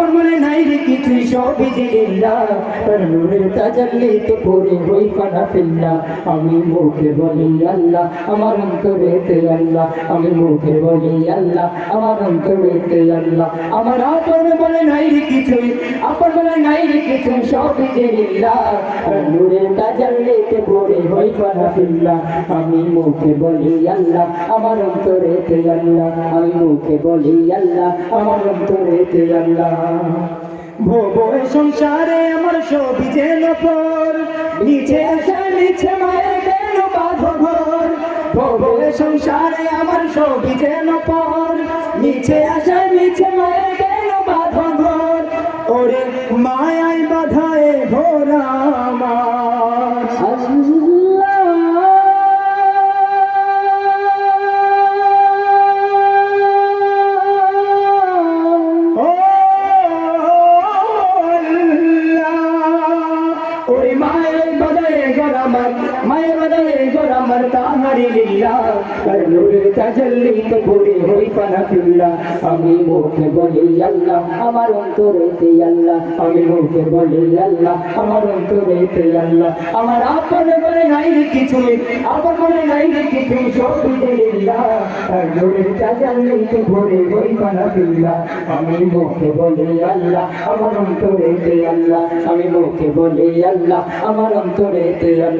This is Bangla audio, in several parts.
আপন নাই রে কিছু সবই ইল্লাহ তার নূরের তাজাল্লিতে পড়ে হই ফানা ফিল্লা। আমি মুখে বলি, আল্লাহ, আমার অন্তরেতে আল্লাহ। আমি মুখে বলি, আল্লাহ, আমার অন্তরেতে আল্লাহ। আমার আপন বলে নাই রে কিছুই আপন বলে নাই রে কিছু সবই ইল্লাহ তার নূরের তাজাল্লিতে পড়ে হই ফানা ফিল্লা। আমি মুখে বলি, আল্লাহ, আমার অন্তরেতে আল্লাহ। আমি মুখে বলি, আল্লাহ, আমার অন্তরেতে আল্লাহ। ভোবো সংসারে আমার সবই যেন পর। নিচে নিচে মায়ের কেন বাঁধর ভোবো সংসারে আমার সবই যেন পর। নিচে আসা নিচে মায়ের কেন বাঁধর ওরে মায়ায় বাধায় ভোরা আমার। গরামার মায়ের বদলে গরামার তাহারি লিল্লা কর নূরের তাজাল্লিতে পড়ে হই পানা আমি মুখে বলি, আল্লাহ, আমার অন্তরেতে আল্লাহ। আমি মুখে বলি, আল্লাহ, আমার অন্তরেতে আল্লাহ। আমার আপন বলে নাই রে কিছুই, আপন বলে নাই রে কিছু সব লিল্লা কর নূরের তাজাল্লিতে পড়ে হই পানা ফিল্লা। আমি মুখে বলি, আল্লাহ, আমার অন্তরেতে আল্লাহ। আমি মুখে বলি, আল্লাহ, আমার অন্তরেতে আল্লাহ।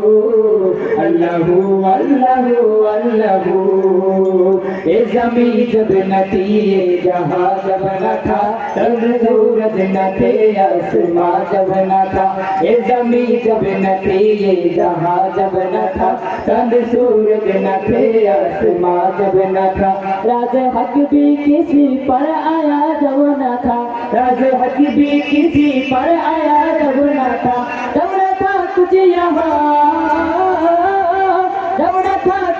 अल्लाहू ए जब थी ये जहाँ जब न था, तब सूरज न थे, आसमां जब न था। ए जमी जब ये जहाँ जब न था, तब सूरज न थे जब न था। राज हक भी किसी पर आया जब न था। राज हक भी किसी पर आया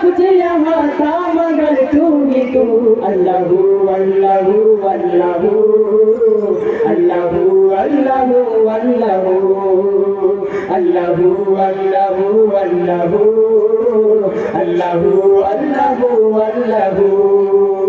कुछ यहाँ था मगर तू ही तू अल्लाहू अल्लाहू अल्लाहू अल्लाहू अल्लाहू अल्लाहू अल्लाहू अल्लाहू अल्लाहू अल्लाहू अल्लाहू अल्लाहू